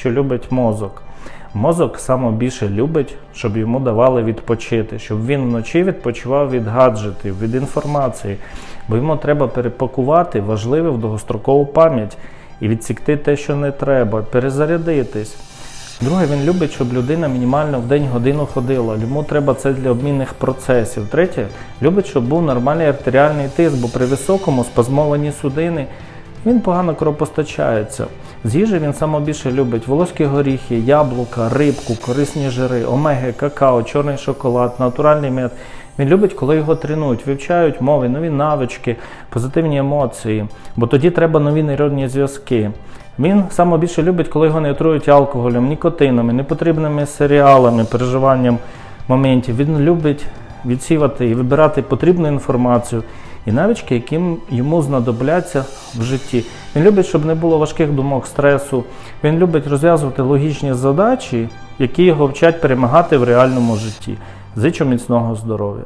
що любить мозок. Мозок саме більше любить, щоб йому давали відпочити, щоб він вночі відпочивав від гаджетів, від інформації, бо йому треба перепакувати важливе в довгострокову пам'ять і відсікти те, що не треба, перезарядитись. Друге, він любить, щоб людина мінімально в день годину ходила. Йому треба це для обмінних процесів. Третє, любить, щоб був нормальний артеріальний тиск, бо при високому спазмовані судини він погано кровопостачається. З їжі він саме більше любить волоські горіхи, яблука, рибку, корисні жири, омеги, какао, чорний шоколад, натуральний мед. Він любить, коли його тренують, вивчають мови, нові навички, позитивні емоції, бо тоді треба нові нейронні зв'язки. Він саме більше любить, коли його не отрують алкоголем, нікотинами, непотрібними серіалами, переживанням моментів. Він любить відсівати і вибирати потрібну інформацію і навички, які йому знадобляться в житті. Він любить, щоб не було важких думок, стресу. Він любить розв'язувати логічні задачі, які його вчать перемагати в реальному житті. Зичу міцного здоров'я.